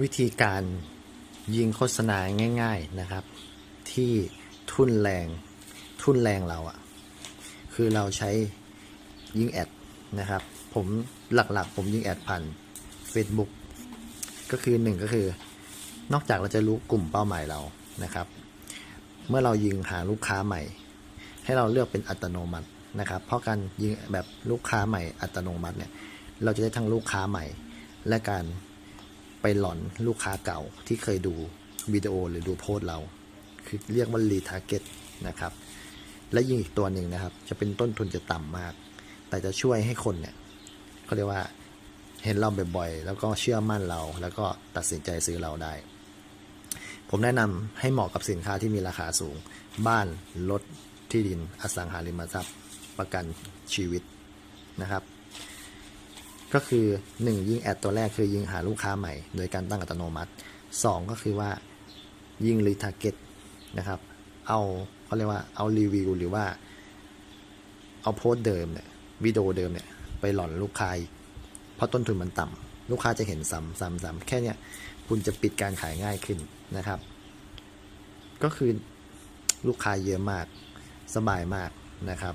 วิธีการยิงโฆษณาง่าย ๆนะครับ ที่ทุนแรงทุนแรงเราอะคือเราใช้ยิงแอดนะครับ ผมหลักๆ ผมยิงแอดผ่าน Facebook ก็คือหนึ่งก็คือ นอกจากเราจะรู้กลุ่มเป้าหมายเรานะครับ เมื่อเรายิงหาลูกค้าใหม่ ให้เราเลือกเป็นอัตโนมัตินะครับ เพราะการยิงแบบลูกค้าใหม่อัตโนมัติเนี่ยเราจะได้ทั้งลูกค้าใหม่และการ ไปหลอนลูกค้าเก่าที่เคยดูวิดีโอหรือดูโพสเรา คือเรียกว่ารีทาร์เก็ตนะครับ และยิงอีกตัวหนึ่งนะครับ จะเป็นต้นทุนจะต่ำมาก แต่จะช่วยให้คนเนี่ยเขาเรียกว่าเห็นเราบ่อยๆ แล้วก็เชื่อมั่นเรา แล้วก็ตัดสินใจซื้อเราได้ ผมแนะนำให้เหมาะกับสินค้าที่มีราคาสูง บ้าน รถ ที่ดิน อสังหาริมทรัพย์ ประกันชีวิตนะครับ ก็คือ 1 ยิงแอดตัวแรกคือยิงหาลูกค้าใหม่ โดยการตั้งอัตโนมัติ 2 ก็คือว่ายิงรีทาร์เก็ตนะครับ เอาเขาเรียกว่าเอารีวิวหรือว่าเอาโพสเดิมเนี่ยวิดีโอเดิมเนี่ยไปหล่อนลูกค้าเพราะต้นทุนมันต่ำลูกค้าจะเห็นซ้ำซ้ำซ้ำแค่เนี้ยคุณจะปิดการขายง่ายขึ้นนะครับ ก็คือลูกค้าเยอะมากสบายมากนะครับ